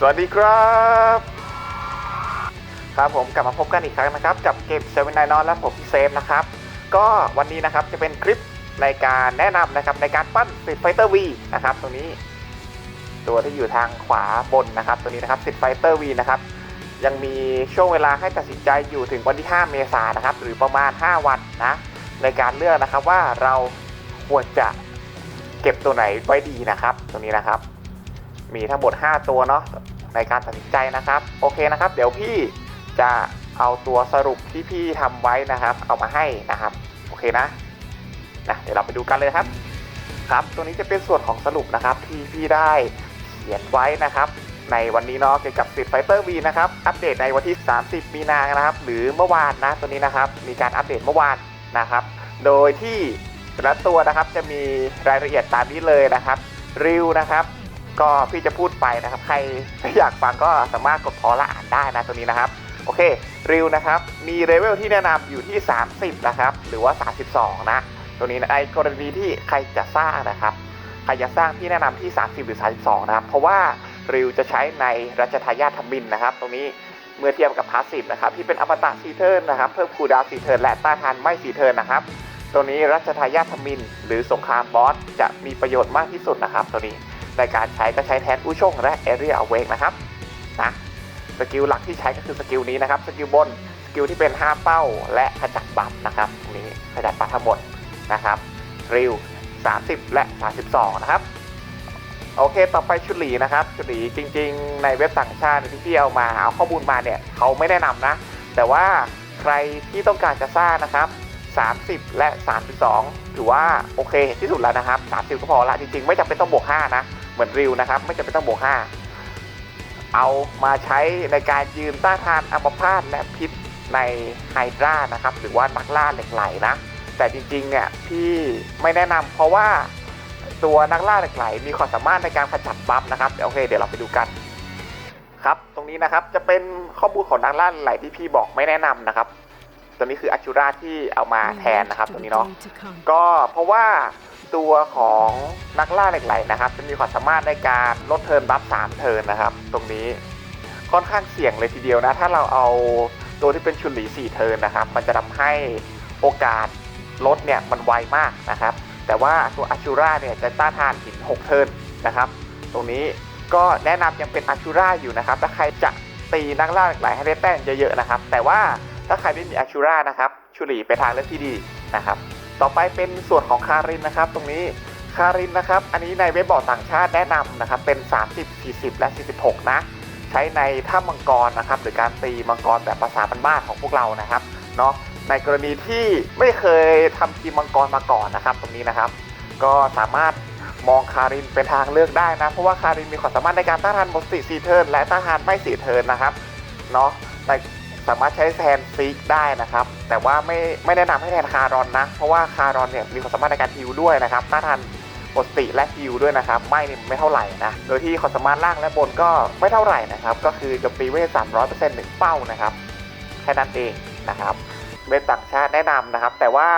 สวัสดีครับ ครับผมกลับมาพบกันอีกครั้งนะครับ กับเกมเซเว่นไนนอนและผมเซฟนะครับ ก็วันนี้นะครับจะเป็นคลิปในการแนะนำนะครับในการปั้น Street Fighter V นะครับตรงนี้ ตัวที่อยู่ทางขวาบนนะครับ ตัวนี้นะครับ Street Fighter V นะครับยังมีช่วงเวลาให้ตัดสินใจอยู่ถึงวันที่ 5 เมษายนนะครับ หรือประมาณ 5 วันนะในการเลือกนะครับว่าเราควรจะเก็บตัวไหนไว้ดีนะครับตรงนี้นะครับ มีทั้งหมด 5 ตัวเนาะในการตัดสินใจนะครับ โอเคนะครับ เดี๋ยวพี่จะเอาตัวสรุปที่พี่ทำไว้นะครับ เอามาให้นะครับ โอเคนะนะเดี๋ยวเราไปดูกันเลยครับครับ ตัวนี้จะเป็นส่วนของสรุปนะครับ ที่พี่ได้เขียนไว้นะครับ ในวันนี้เนาะเกี่ยวกับ Street Fighter V นะครับอัปเดตในวันที่ 30 มีนานะครับ หรือเมื่อวานนะตัวนี้นะครับ มีการอัปเดตเมื่อวานนะครับ โดยที่แต่ละตัวนะครับจะมีรายละเอียดตามนี้เลยนะครับริวนะครับ ก็พี่จะพูดไปนะครับ ใครอยากฟังก็สามารถกดพอละอ่านได้นะตัวนี้นะครับ โอเคริวนะครับ มีเลเวลที่แนะนำอยู่ที่ 30 นะครับ หรือว่า 32 นะ ตัวนี้นะในกรณีที่ใครจะสร้างนะครับ ใครจะสร้างที่แนะนำที่ 30 หรือ 32 นะครับ เพราะว่าริวจะใช้ในรัชทายาทธมินนะครับ ตรงนี้เมื่อเทียบกับพาสซีฟนะครับที่เป็นอมตะซีเทิร์นนะครับ เพิ่มคูดาวซีเทิร์นและต้านทานไม่ซีเทิร์นนะครับ ตัวนี้รัชทายาทธมิน หรือสงครามบอสจะมีประโยชน์มากที่สุดนะครับ ตัวนี้ ในการใช้ก็ใช้แทนอุชงและเอเรียอเวกนะครับนะสกิลหลักที่ใช้ก็คือสกิลนี้นะครับสกิลบนสกิลที่เป็น 5 เป้าและขจัดบัฟนะครับตรงนี้ขจัดบัฟทั้งหมดนะครับริว30 และ 32 นะครับ โอเค ต่อไปชุดหลีนะครับ ชุดหลีจริง ๆ ในเว็บต่างชาติที่พี่เอามาเอาข้อมูลมาเนี่ยเขาไม่แนะนำนะ แต่ว่าใครที่ต้องการจะสร้างนะครับ 30 และ 32 ถือว่าโอเคที่สุดแล้วนะครับ 30 ก็พอละจริง ๆ ไม่จำเป็นต้องบวก 5 นะ เหมือนริวนะครับ ไม่จำเป็นต้องบวก5เอามาใช้ในการยืนต้านทานอัมพาตและพิษในไฮดรานะครับ หรือว่านักล่าเหล็กไหลนะ แต่จริงๆเนี่ยพี่ไม่แนะนำเพราะว่าตัวนักล่าเหล็กไหล มีความสามารถในการขจัดบัฟนะครับโอเค เดี๋ยวเราไปดูกันครับ ตรงนี้นะครับจะเป็นข้อมูลของนักล่าเหล็กไหลที่พี่บอกไม่แนะนำนะครับ ตัวนี้คืออัจูราที่เอามาแทนนะครับ ตัวนี้เนาะก็เพราะว่า ตัวของนักล่าเหล็กไหลนะครับ จะมีความสามารถในการลดเทิร์นบัฟสามเทิร์นนะครับ ตรงนี้ค่อนข้างเสี่ยงเลยทีเดียวนะ ถ้าเราเอาตัวที่เป็นชุนหลี4เทิร์นนะครับ มันจะทำให้โอกาสลดเนี่ยมันไวมากนะครับ แต่ว่าตัวอาชูราเนี่ยจะต้านทานหิน6เทิร์นนะครับ ตรงนี้ก็แนะนำยังเป็นอาชูราอยู่นะครับ ถ้าใครจะตีนักล่าเหล็กไหลให้ได้แต้มเยอะๆนะครับ แต่ว่าถ้าใครไม่มีอาชูรานะครับชุลีไปทางเลือกที่ดีนะครับ ต่อไปเป็นส่วนของคารินนะครับ ตรงนี้คารินนะครับ อันนี้ในเว็บบอร์ดต่างชาติแนะนำนะครับ เป็น 30 40 และ 46 นะ ใช้ในถ้ำมังกรนะครับ หรือการตีมังกรแบบภาษาบ้านๆของพวกเรานะครับเนาะในกรณีที่ไม่เคยทำทีมมังกรมาก่อนนะครับ ตรงนี้นะครับ ก็สามารถมองคารินเป็นทางเลือกได้นะ เพราะว่าคารินมีความสามารถในการต้านทานหมดสี่ซีเทิร์นและต้านทานไม่สี่เทิร์นนะครับเนาะใน สามารถใช้แทนฟิกได้นะครับ แต่ว่าไม่ไม่แนะนำให้แทนคารอนนะ เพราะว่าคารอนเนี่ยมีความสามารถในการฮิวด้วยนะครับต้านทานปกติและฮิวด้วยนะครับ ไม่เนี่ยไม่เท่าไหร่นะ โดยที่ความสามารถล่างและบนก็ไม่เท่าไหร่นะครับ ก็คือจมตีเวทสามร้อยเปอร์เซ็นต์หนึ่งเป้านะครับ แค่นั้นเองนะครับเป็นต่างชาติแนะนำนะครับ แต่ว่า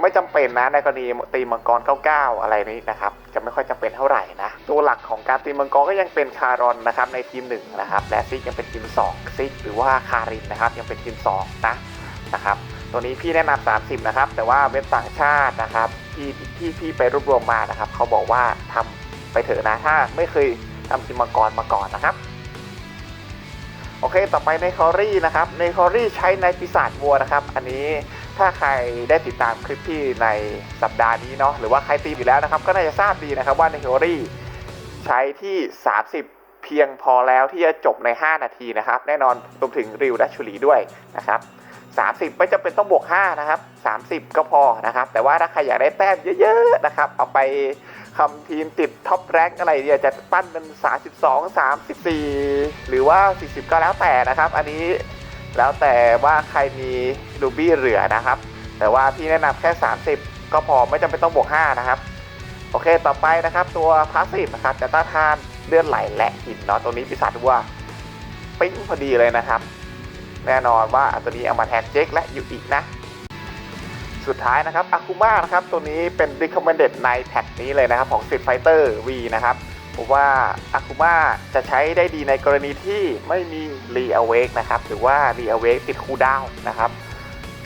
ไม่จำเป็นนะในกรณีตีมังกร99 อะไรนี้นะครับจะไม่ค่อยจำเป็นเท่าไหร่นะตัวหลักของการตีมังกรก็ยังเป็นคารอนนะครับในทีม1นะครับและซิกยังเป็นทีม2ซิกหรือว่าคารินนะครับยังเป็นทีม2นะนะครับตัวนี้พี่แนะนำ30 นะครับ แต่ว่าเว็บต่างชาตินะครับที่ที่พี่ไปรวบรวมมานะครับ เขาบอกว่าทำไปเถอะนะถ้าไม่เคยทำทีมมังกรมาก่อนนะครับโอเค ต่อไปในคอรี่นะครับ ในคอรี่ใช้ในปีศาจวัวนะครับ อันนี้ ถ้าใครได้ติดตามคลิปที่ในสัปดาห์นี้เนาะหรือว่าใครตีอยู่แล้วนะครับ ก็น่าจะทราบดีนะครับว่าในคอรี่ใช้ที่ 30 เพียงพอแล้วที่จะจบใน 5 นาทีนะครับ แน่นอนรวมถึงริวและชุลีด้วยนะครับ30 ไม่จำเป็นต้องบวก 5 นะครับ 30 ก็พอนะครับ แต่ว่าถ้าใครอยากได้แต้มเยอะๆนะครับ เอาไปคำทีมติดท็อปแรงอะไรเนี่ยจะปั้นเป็น 32 34 หรือว่า 40 ก็แล้วแต่นะครับ อันนี้ แล้วแต่ว่าใครมีลูบี้เหลือนะครับ แต่ว่าพี่แนะนำแค่ 30 ก็พอไม่จำเป็นต้องบวก 5 นะครับ โอเคต่อไปนะครับตัวพาสซีฟนะครับจะต้านทานเลือดไหลและหินเนาะตัวนี้ปีศาจวัวปิ้งพอดีเลยนะครับ แน่นอนว่าตัวนี้เอามาแทนเจคและยูอีกนะ สุดท้ายนะครับอาคุมานะครับตัวนี้เป็น recommended ในแพทนี้เลยนะครับของ Street Fighter V นะครับ ผมว่าอากุมาจะใช้ได้ดีในกรณีที่ไม่มีรีอเวกนะครับหรือว่ารีอเวกติดคูดาวนะครับ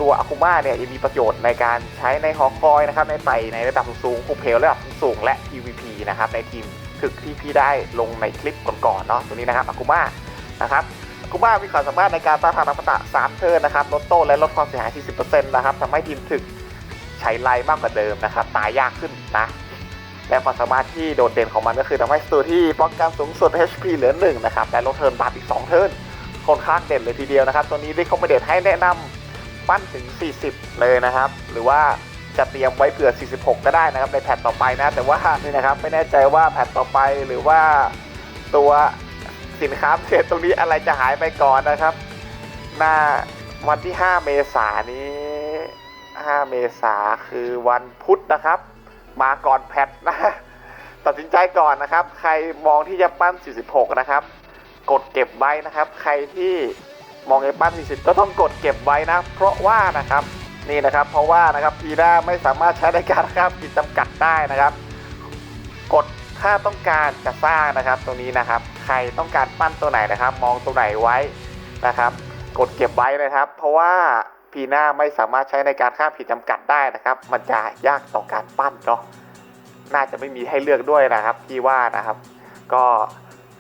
ตัวอากุมาเนี่ยยังมีประโยชน์ในการใช้ในฮอคอยนะครับในไต่ในระดับสูงคุมเพลระดับสูงและ PVP นะครับในทีมถึกที่พี่ได้ลงในคลิปก่อนๆเนาะตัวนี้นะครับอากุมานะครับอากุมามีความสามารถในการต้านทานอมตะ3เทิร์นนะครับลดโต้และลดความเสียหาย40%นะครับทำให้ทีมถึกใช้ไลมากกว่าเดิมนะครับตายยากขึ้นนะ และความสามารถที่โดดเด่นของมันก็คือทำให้สตูที่ป้องกันสูงสุด HP เหลือหนึ่งนะครับและลดเทิร์นบัฟอีก2เทิร์นค่อนข้างเด่นเลยทีเดียวนะครับ ตัวนี้ได้คอมเมเดตให้แนะนำปั้นถึง 40 เลยนะครับ หรือว่าจะเตรียมไว้เผื่อ 46 ก็ได้นะครับในแพทต่อไปนะ แต่ว่านี่นะครับไม่แน่ใจว่าแพทต่อไปหรือว่าตัวสินค้าเศษตรงนี้อะไรจะหายไปก่อนนะครับหน้าวันที่ 5 เมษายนนี้ 5 เมษาคือวันพุธนะครับ มาก่อนแพทนะตัดสินใจก่อนนะครับ ใครมองที่จะปั้น 46 นะครับ กดเก็บไว้นะครับ ใครที่มองจะปั้น 40 ก็ต้องกดเก็บไว้นะ เพราะว่านะครับนี่นะครับ เพราะว่านะครับพีด้าไม่สามารถใช้ในการข้ามขีดจำกัดได้นะครับ กดถ้าต้องการจะสร้างนะครับ ตรงนี้นะครับ ใครต้องการปั้นตัวไหนนะครับ มองตัวไหนไว้นะครับ กดเก็บไว้นะครับ เพราะว่า พีหน้าไม่สามารถใช้ในการข้ามขีดจำกัดได้นะครับ มันจะยากต่อการปั้นเนาะน่าจะไม่มีให้เลือกด้วยนะครับพี่ว่านะครับ ก็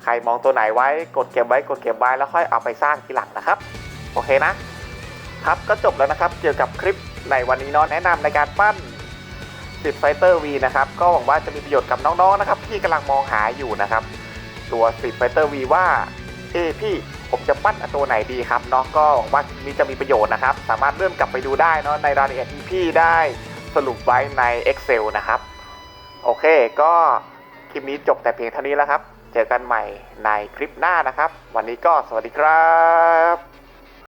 ใครมองตัวไหนไว้กดเก็บไว้กดเก็บไว้แล้วค่อยเอาไปสร้างทีหลังนะครับ โอเคนะ ครับก็จบแล้วนะครับ เกี่ยวกับคลิปในวันนี้เนาะแนะนำในการปั้นสิทไฟเตอร์วีนะครับ ก็หวังว่าจะมีประโยชน์กับน้องๆนะครับที่กำลังมองหาอยู่นะครับ ตัวสิทไฟเตอร์วีว่าเอ้พี่ ผมจะปั้นตัวไหนดีครับเนาะก็หวังว่าคลิปนี้จะมีประโยชน์นะครับ สามารถเลื่อนกลับไปดูได้เนาะในรายละเอียดที่พี่ได้สรุปไว้ใน Excel นะครับ โอเคก็คลิปนี้จบแต่เพียงเท่านี้แล้วครับ เจอกันใหม่ในคลิปหน้านะครับ วันนี้ก็สวัสดีครับ